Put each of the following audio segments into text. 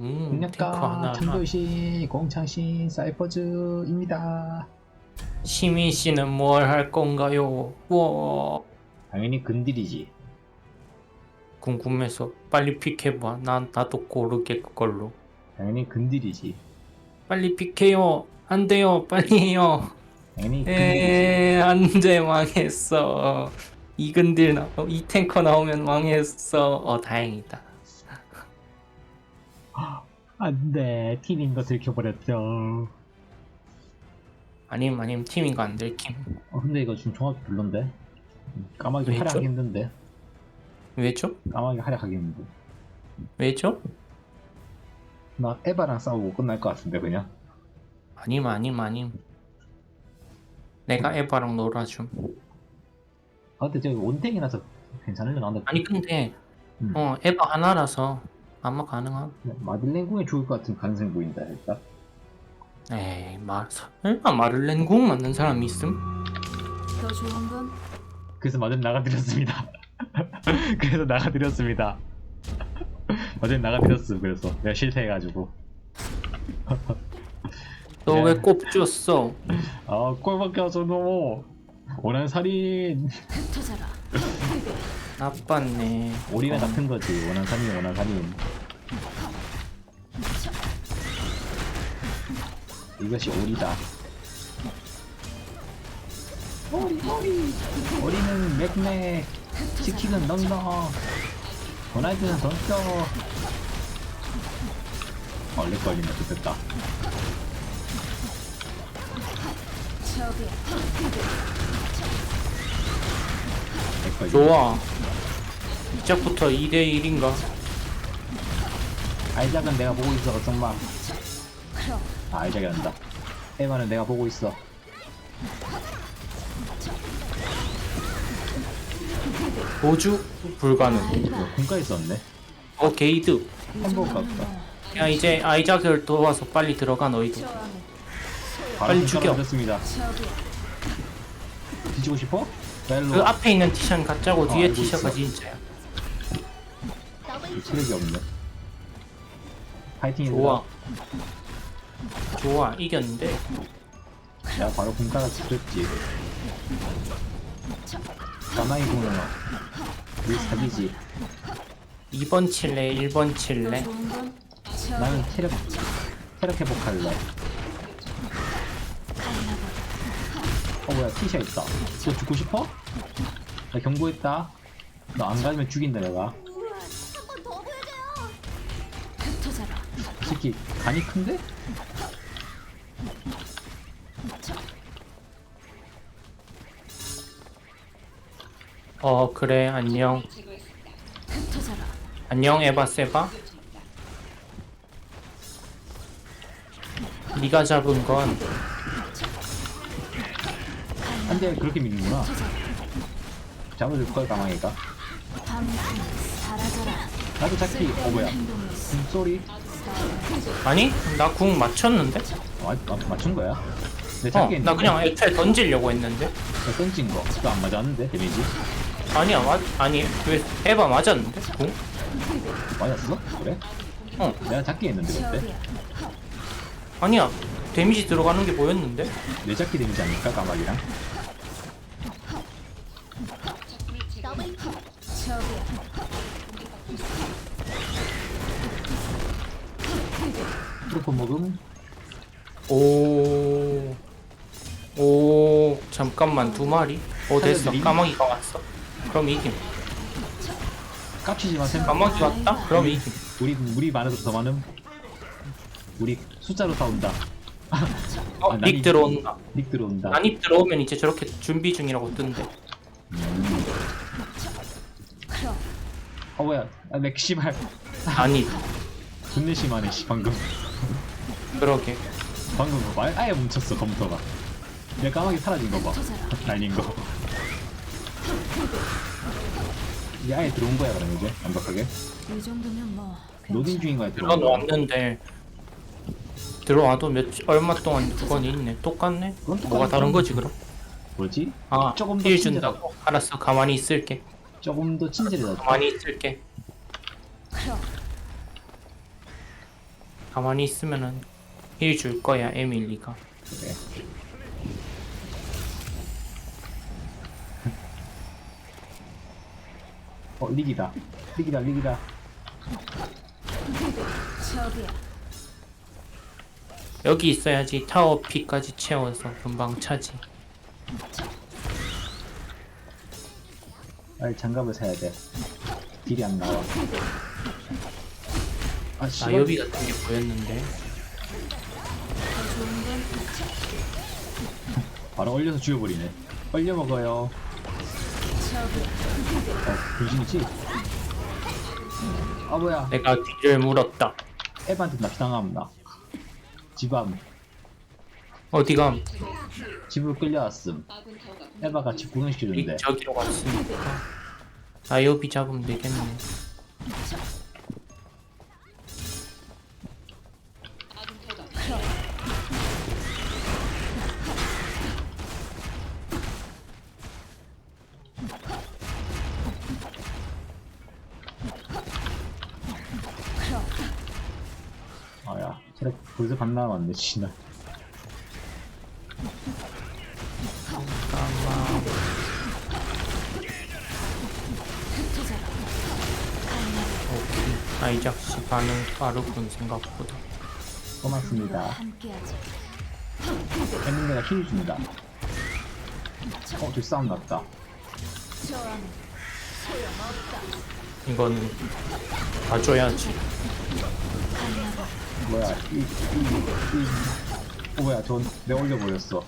음, 탱크 능력가 하나. 청도시 공창신 사이퍼즈입니다. 시민 씨는 뭘 할 건가요? 와, 당연히 근딜이지. 궁금해서 빨리 픽해봐. 난 나도 고르게 그걸로. 당연히 근딜이지. 빨리 픽해요. 안 돼요. 빨리 해요. 당연히 근딜이지. 에, 안돼 망했어. 이 근딜 나, 어, 이 탱커 나오면 망했어. 어, 다행이다. 안돼 티빙 거 들켜버렸죠. 아님 아님 팀인가 안 들킴. 어 근데 이거 지금 종합 별론데. 까마귀 왜죠? 활약하기 힘든데. 왜죠? 까마귀 활약하기 힘든데. 왜죠? 나 에바랑 싸우고 끝날 것 같은데 그냥. 아님 아님 아님. 내가 에바랑 놀아줌. 아 근데 저기 원탱이라서 괜찮으려나? 근데 아니 근데 음. 어 에바 하나라서 아마 가능함. 마들렌 궁에 죽을 것 같은 가능성이 보인다 일단. 에이 마 설마 마를렌 공 맞는 사람 있음? 더 좋은 건 그래서 마들 나가드렸습니다. 그래서 나가드렸습니다. 마들 나가드렸어. 그래서 내가 실패해가지고. 너 네. 왜 꼽줬어? 아 꼴밖에 없어 너무. 원한 살인. 흩어져라. 나빴네. 오리가 같은 거지. 원한 살인 원한 살인. 이것이 오리다. 오리 오리. 오리는 맥맥. 치킨은 넉넉. 도나이트는 던져. 얼레 걸리면 좋겠다. 좋아. 시작부터 2대 1인가? 아이작은 내가 보고 있어 걱정 마. 그럼 아, 아이작이 한다. 에바는 내가 보고 있어. 도주 불가능. 이거 군가에 썼네. 어 게이드. 햄버거 같다. 야 이제 아이작을 도와서 빨리 들어가 너희도. 바로 죽여. 저기 뒤지고 싶어? 멜로. 그 앞에 있는 티션 가짜고 어, 뒤에 알고 티셔가 있어. 진짜야. 체력이 없네. 파이팅 좋아. 좋아 이겼는데 내가 바로 군가가 죽였지. 가만히 보면 우리 사기지. 2번 칠래 1번 더 칠래 나는 체력 체력 회복할래. 어 뭐야 티샤 있다. 너 죽고 싶어? 나 경고했다. 너 안 가면 죽인다 내가. 새끼 간이 큰데? 어 그래 안녕. 안녕 에바 세바 네가 잡은 건 안돼 그렇게 믿는구나. 잡아줄 걸 가망이가. 나도 잡기. 어 뭐야? 음, 쏘리. 아니 나 궁 맞췄는데 어, 맞, 맞, 맞춘 거야? 내 어 나 그냥 애초에 던지려고 했는데 나 던진 거. 그거 안 맞았는데 데미지? 아니야 맞 아니 왜 에바 맞았는데 궁? 맞았어? 그래? 어 내가 잡기 했는데 그때. 아니야 데미지 들어가는 게 보였는데 내 잡기 데미지 아닐까 까마귀랑? 트루퍼 먹음? 오. 오, 잠깐만, 두 마리? 오, 됐어. 살려드림? 까마귀가 왔어. 그럼 이김. 깝치지 마 샘. 까마귀 왔다? 그럼 이김. 우리 물이 많아서 더 많음. 우리 숫자로 싸운다. 어, 아, 닉 난이- 들어온다. 닉 들어온다. 난입 들어오면 이제 저렇게 준비 중이라고 뜬대. 어 뭐야? 아, 맥 씨발. 난입. 존내 심하네 씨 방금. 그러게. 방금 뭐말 아예 뭉쳤어 컴퓨터가. 내 까마귀 사라진 거 봐. 흩어져라. 날린 거. 이게 아예 들어온 거야 그럼 이제 완벽하게. 이 정도면 뭐 로딩 중인 거야 들어온 거. 들어왔는데, 들어와도 몇, 얼마 동안 그건 있네. 똑같네? 그건 똑같네. 뭐가 다른 거지, 그럼? 뭐지? 아, 조금 더 친절하- 준다고? 알았어, 가만히 있을게. 조금 더 친절해졌다. 가만히 있을게. 그럼 가만히 있으면은 힐 줄 거야 에밀리가 그래. 어, 리기다. 리기다, 리기다. 여기 있어야지 타워 피까지 채워서 금방 차지 빨리 장갑을 사야 돼. 딜이 안 나와. 아, 씨발. 나여비 같은 게 보였는데 바로 얼려서 죽여버리네. 얼려 먹어요. 어, 분신이지? 아, 뭐야. 내가 뒤를 물었다 에반한테 납치당하면 나. 집암. 어디가 집으로 끌려왔음. 에바가 집 구경시켜주는데. 저기로 갔으니까 나여비 잡으면 되겠네 아야, 체력 벌써 반 남았네, 진짜. 아마 오케이 아이작 씨 반응 빠르군 생각보다 고맙습니다. 함께하자. 엠민네가 힐 줍니다. 어, 저기 싸움 났다. 저 안에 소용없다. 이거는 봐줘야지 뭐야, 이, 이, 이. 어, 뭐야, 전, 내 올려버렸어.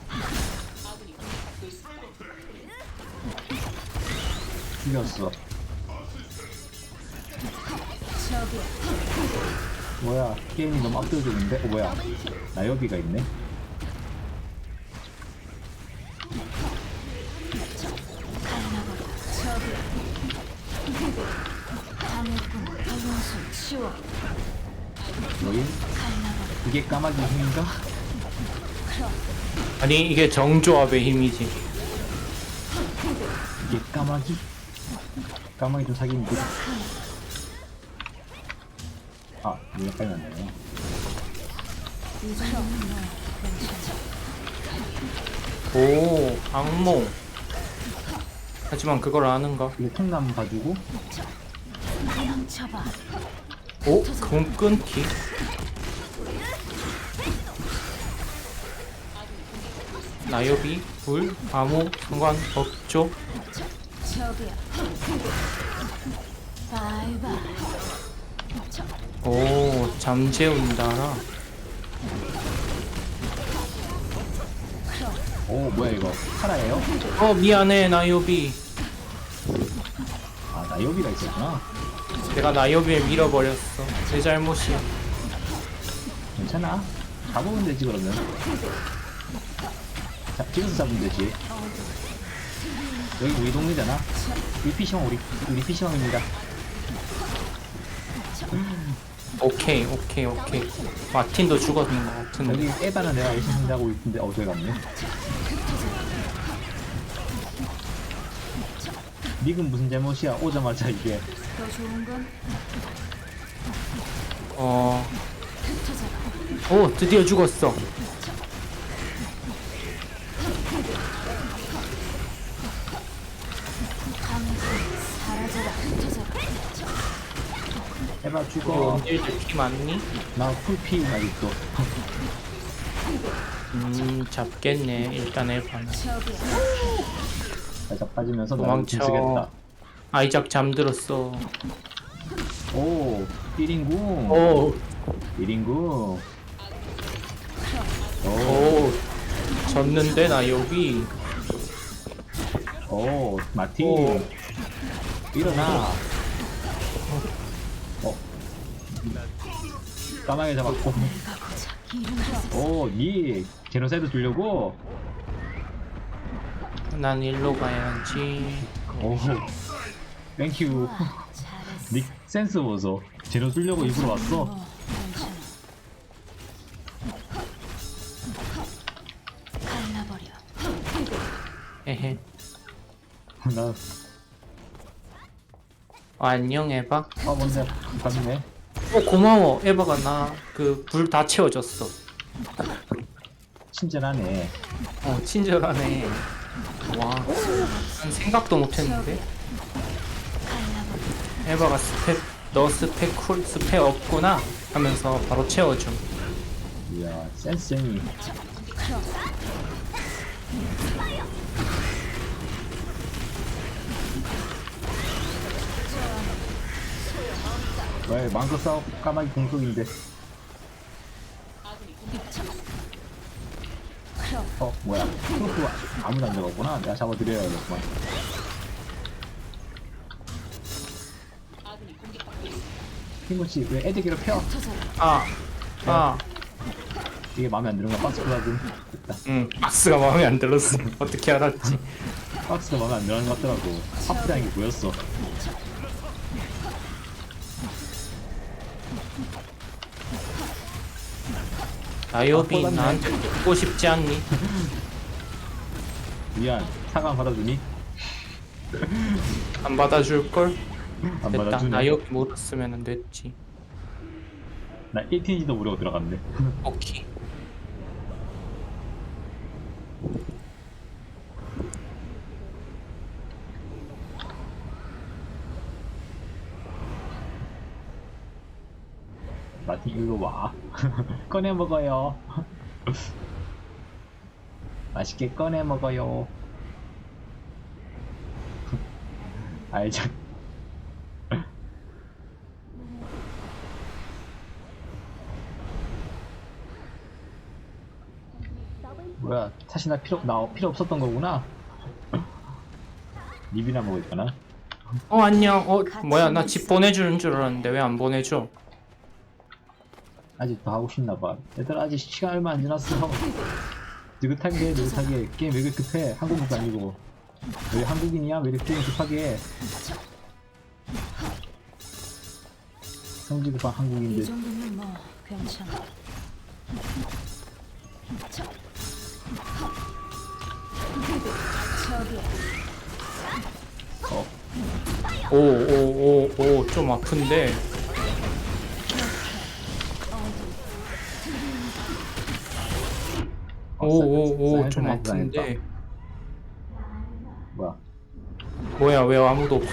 죽였어. 뭐야, 게임이 너무 압도적인데? 어, 뭐야, 있네? 밤의 꿈 박영수 치워. 여기? 이게 까마귀 힘인가? 아니 이게 정조합의 힘이지 이게 까마귀? 까마귀 좀 사귀는 듯. 아, 이거 빨리 괜찮아. 오 악몽 하지만 그걸 아는가 이거 통나무 가지고. 오? 그건 끊기? 나여비? 불? 상관없죠? 저기야. 바이바이. 오 잠재운다라 오, 뭐야, 이거. 카라예요? 어 미안해 나여비 아, 나여비가 있었구나. 내가 나여비를 밀어버렸어 내 잘못이야 괜찮아. 잡으면 되지, 그러면. 자, 찍어서 잡으면 되지. 여기 우리 동네잖아. 우리 PC방, 우리, 우리 PC방입니다. 오케이 오케이 오케이 마틴도 죽었는 것 같은데 여기 에바는 내가 열심히 하고 있는데, 어, 저기 갔네. 닉은 무슨 잘못이야? 오자마자 이게. 더 좋은 건 어... 오 드디어 죽었어 사라져라. 흩어져라. 에바 어, 죽어. 언제들 피 많니? 나 풀피 아직도. 음 잡겠네 일단 해봐는 저기야. 살짝 빠지면서 나를 도망쳐. 힘쓰겠다. 아이작 잠들었어 오, 1인궁. 오 1인궁. 오, 오 졌는데 나여비 오, 마티. 오. 일어나. 어. 까마귀 잡았고. 오, 니 제노사이드 주려고? 난 일로 가야지 오, 땡큐. 와, 잘했어. 닉 센스 보소. 제노 주려고 일부러 왔어. 갈라버려. 헤헤 나, 어, 안녕 해봐 아, 뭔데? 갔네. 어 고마워 에바가 나 그 불 다 채워줬어 친절하네. 어 친절하네 와난 생각도 못했는데. 에바가 스펙 너 스펙 쿨 스펙 없구나 하면서 바로 채워줌 이야, 센스쟁이. 왜, 망고 싸움 까마귀 공속인데. 어, 뭐야. 크로프 아무도 안 잡았구나. 내가 잡아드려야겠구만. 핑구치, 왜 애들기로 펴? 터져라. 아 아, 이게 마음에 안 드는 거야, 박스 플라금. 됐다. 응, 박스가 마음에 안 들었어. 어떻게 알았지? 박스가 마음에 안 드는 것 같더라고. 하프라는 게 보였어. 아, 뻗었네. 나한테 듣고 싶지 않니? 미안, 사과 받아주니? 안 받아줄 걸? 안 됐다. 받아주네. 나요비 물었으면 됐지. 나 1TNG도 무료고 들어갔네. 오케이. 일로 와. 꺼내 먹어요. 맛있게 꺼내 먹어요. 알자. 뭐야, 사실 나 필요, 나 필요 없었던 거구나. 립이나 먹을 거나? 어 안녕. 어 뭐야 나 집 보내주는 줄 알았는데 왜 안 보내줘? 아직도 하고 싶나 봐. 얘들아 아직 시간 얼마 안 지났어. 느긋하게 해, 느긋하게. 게임 왜 이렇게 급해? 한국도 아니고. 왜 한국인이야? 왜 이렇게 게임 급하게 해? 성질 급한 이 한국인들. 정도면 뭐 괜찮아. 어, 오오오오좀 아픈데. 어, 오오오 사이드 좀 아픈데. 뭐야? 뭐야 왜 아무도 없어?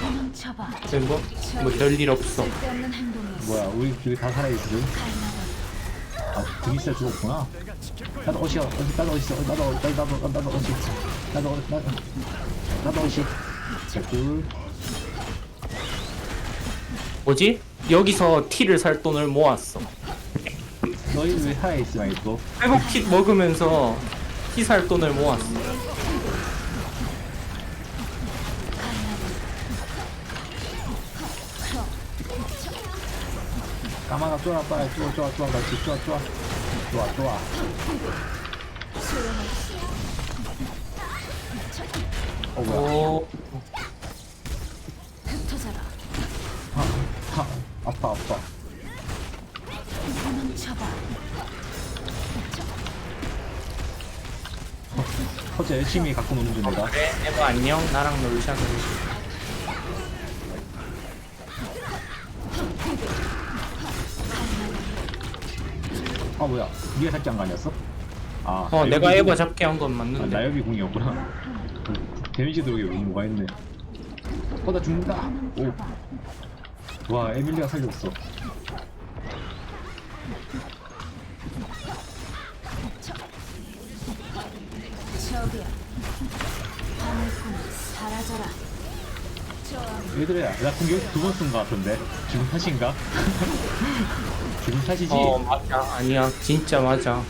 도망쳐봐. 뭐, 뭐 별일 없어. 쓸데없는 행동이었어. 뭐야? 우리 둘이 다 살아있거든? 아, 둘이 있어 죽었구나. 나도 어시야. 어시, 나도 어시. 나도, 나도, 나도, 나도 어시. 나도, 어- 나도, 나도 어시. 개꿀. 뭐지? 여기서 티를 살 돈을 모았어. 너희 왜 살아있어, 또? 회복킷 먹으면서 티살 돈을 모았어. 까마가 쫄아 빨리 쫄아 쫄아 쫄아 같이 쫄아 쫄아 좋아 좋아 어 뭐야 오 흩어져라. 아파 아파 어제 열심히 갖고 노는 중 내가 그래 에바 안녕. 나랑 놀자. 아 뭐야. 니가 잡기 한거 아니었어? 아 어 내가 궁- 에바 잡기 한건 아, 맞는데. 나여기 궁이었구나. 데미지 들어오게 뭐가 있네. 어나 죽는다. 오 와 에밀리가 살렸어 저기야. 사라져라. 얘들아 나궁 여기 두번 쓴 거 같던데 지금 탓인가? 지금 탓이지? 어 맞아 아니야 진짜 맞아.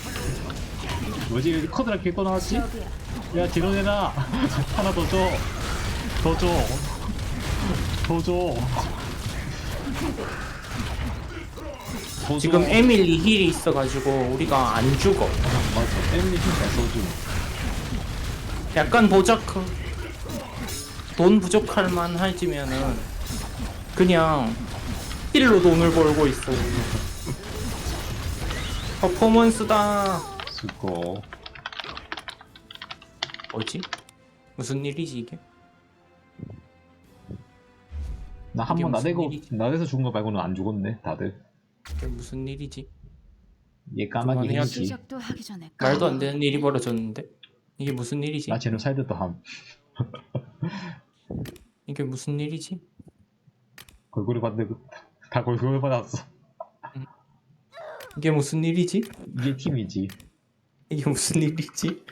뭐지 여기 이렇게 또 나왔지? 저기야. 야 지로내라 하나 더 줘. 더 줘. 더 줘. 더 줘. 지금 에밀리 힐이 있어가지고 우리가 안 죽어. 맞아. 에밀리 힘잘 써줘. 약간 보자크 돈 부족할 만하지면은 그냥 힐로 돈을 벌고 있어. 퍼포먼스다. 수고. 뭐지? 무슨 일이지 이게? 나한 이게 번 무슨 나대고 일이지? 나대서 죽은 거 말고는 안 죽었네 다들 이게 무슨 일이지? 얘 까마귀 그만해야지. 행시 시작도 하기 전에 말도 안 되는 일이 벌어졌는데 이게 무슨 일이지? 나 제노사이드도 함 이게 무슨 일이지? 골고루 받는 다 골고루 받았어 이게 무슨 일이지? 이게 팀이지 이게 무슨 일이지?